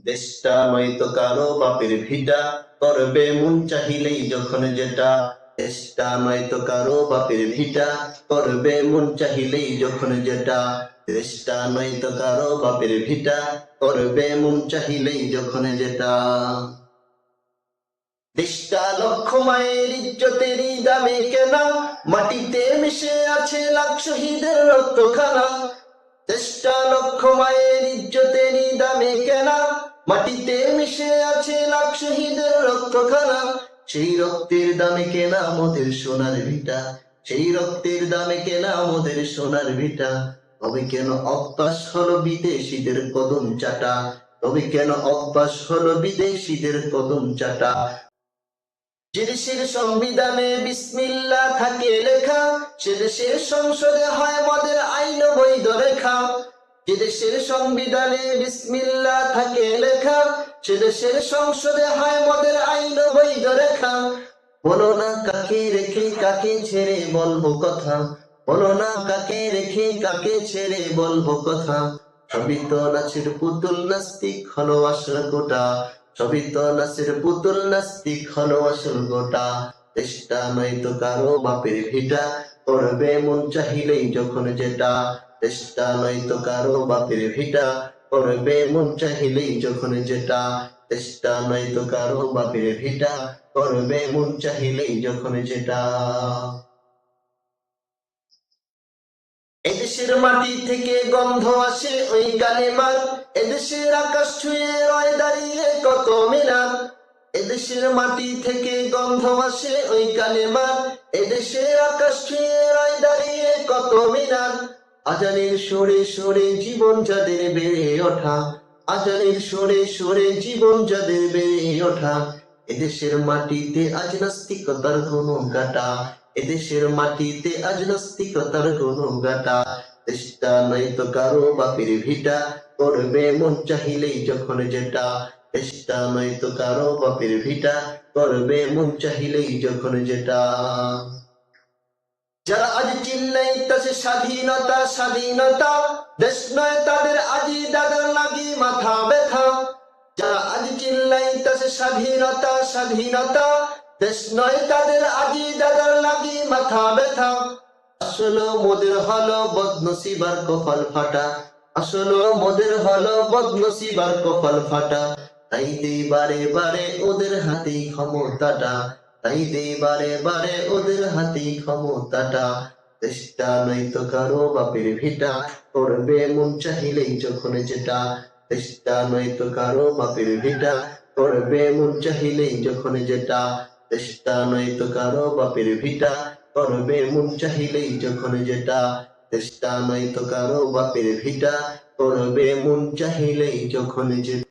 দেশটা কারও বাপের ভিটা। করবে মন চাহিলেই যখন যেটা। দেশটা কারও বাপের ভিটা। করবে মন চাহিলেই যখন যেটা। দেশটা কারও বাপের ভিটা। করবে মন চাহিলেই যখন যেটা। দেশটা লক্ষ মায়ের দামে কেনা। মাটিতে মিশে আছে লাখ শহীদের রক্তখানা। দেশটা লক্ষ মায়ের ইজ্জতেরই দামে কেনা। মাটিতে মিশে আছে লাখ শহীদের রক্তখানা। সেই রক্তের দামে কেনা আমাদের সোনার ভিটা। সেই রক্তের দামে কেনা আমাদের সোনার ভিটা। তবে কেন অভ্যাস হলো বিদেশিদের কদম চাটা? তবে কেন অভ্যাস হলো বিদেশিদের কদম চাটা? দেশের সংবিধানে বিসমিল্লা থাকে লেখা, সে দেশের সংসদে হয় মদের যে দেশের সংবিধানে বিসমিল্লা থাকে লেখা, সে দেশের সংসদে হয় মদের আইন বৈধ রেখা। বলো না কাকে রেখে কাকে ছেড়ে বলব কথা। বলো না কাকে রেখে কাকে ছেড়ে বলব কথা। সবই তো নাচের পুতুল নাস্তিক হলো আসল গোটা। সবই তো নাচের পুতুল নাস্তিক হলো আসল গোটা। চেষ্টা নয়তো কারও বাপের ভিটা। করবে মন চাহিলেই যখন যেটা। চেষ্টা নয়তো কারও বাপের ভিটা। করবে মন চাহিলেই যখন যেটা। চেষ্টা নয়তো কারও বাপের ভিটা। করবে মন চাহিলেই যখন যেটা। এদেশের মাটি থেকে গন্ধ আসে ওই কালেমার। এদেশের আকাশ ছুঁয়ে রয় দাঁড়িয়ে কত মিনার। এদেশের মাটি থেকে গন্ধ আসে, ওই কালেমার এদেশের আকাশ ছুঁয়ে দাঁড়িয়ে কত মিনার। আজানের সরে সরে জীবন যাদের বেড়ে ওঠা। আজানের সরে সরে জীবন যাদের বেড়ে ওঠা। এদেশের মাটিতে আজ নাস্তিকতার কোনো গাটা। এদেশের মাটিতে আজ নাস্তিকতার কোনো গাটা। চেষ্টা নয়তো কারও বাপের ভিটা। করবে মন চাহিলেই যখন যেটা। চেষ্টা কারও ভিটা, করবে মন চাহিলেই যখন যেটা। যারা আজ স্বাধীনতা স্বাধীনতা, দেশ নয় তাদের আজি দাদার লাগি মাথা ব্যথা। যারা আজ স্বাধীনতা স্বাধীনতা, দেশ নয় তাদের আজি দাদার লাগি মাথা ব্যথা। আসলে মোদের হলো বদনসিবার কপাল ফাটা। আসলে মোদের হলো বদনসিবার কপাল ফাটা। তাই দেই বারে বারে ওদের হাতেই ক্ষমতাটা তাই দেই বারে বারে ওদের হাতেই ক্ষমতাটা। চেষ্টা নয়তো কারও বাপের ভিটা, করবে মন চাহিলেই যখন যেটা। চেষ্টা নয়তো কারও বাপের ভিটা, করবে মন চাহিলেই যখন যেটা। চেষ্টা নয়তো কারও বাপের ভিটা, করবে মন চাহিলেই যখন যেটা। চেষ্টা নয়তো কারও বাপের ভিটা, করবে মন চাহিলেই যখন যেটা।